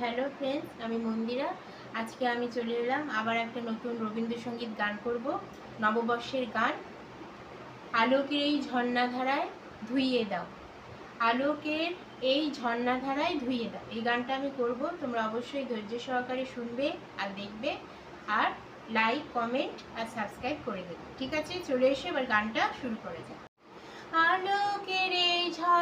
Hello friends, আমি মন্দিরা। আজকে আমি চলে এলাম আবার একটা নতুন রবীন্দ্রসঙ্গীত গান করব, নববর্ষের গান। আলোকের এই ঝর্ণাধারায় ধুইয়ে দাও। আলোকের এই ঝর্ণাধারায় ধুইয়ে দাও। এই গানটা আমি করব, তোমরা অবশ্যই ধৈর্য সহকারে শুনবে আর দেখবে। আর লাইক কমেন্ট আর সাবস্ক্রাইব করে দেবে। ঠিক আছে? চলে এসে এবার গানটা শুরু করা এই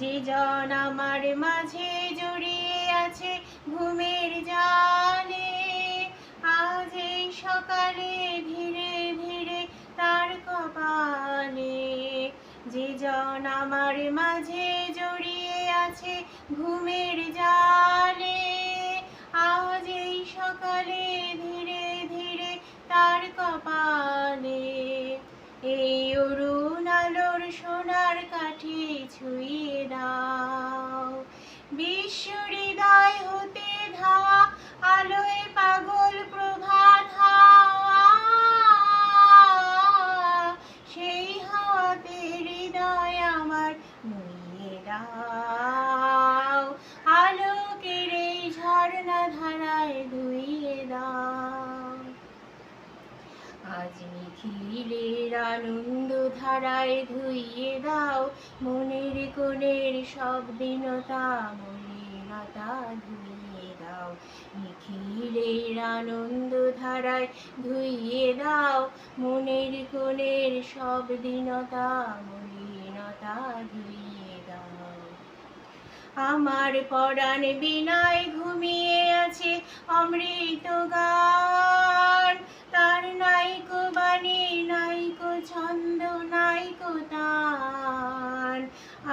যে জন আমার মাঝে জড়িয়ে আছে ঘুমের জালে, আজ এই সকালে ধীরে ধীরে তার কপালে। যে জন আমার মাঝে জড়িয়ে আছে ঘুমের জালে বিশ্ব হৃদয় হতে ধাওয়া, আলোয় পাগল প্রভাত হাওয়া। সেই হাওয়াতে হৃদয় আমার নুয়ে দাও। আলোকের এই ঝর্ণা ধারায় ধুইয়ে দাও। আজ নিখিলের আনন্দ ধারায় ধুইয়ে দাও। মনের কোণের সব দীনতা মলিনতা ধুইয়ে দাও, নিখিলের আনন্দ ধারায় ধুইয়ে দাও। মনের কোণের সব দীনতা মলিনতা ধুইয়ে দাও। আমার পরাণ বিনায় ঘুমিয়ে আছে, অমৃত গান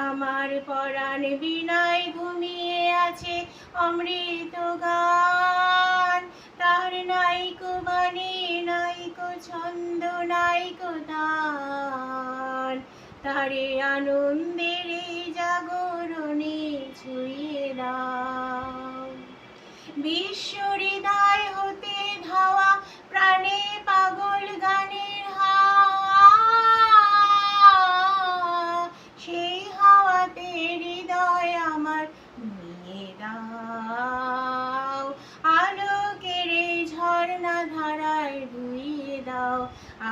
আমার পরাণ বিনায় ঘুমিয়ে আছে অমৃত গান। তার নাইকো বাণী নাইকো ছন্দ নাইকো তান তারে আনন্দের জাগরণে ছুঁয়ে দাও। বিশ্ব হাওয়াতে হৃদয় আমার নিয়ে দাও। আলোকের ঝর্ণা ধারায় ধুইয়ে দাও।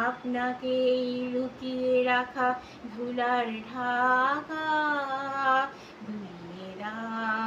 আপনাকে লুকিয়ে রাখা ধুলার ঢাকা ধুইয়ে দাও।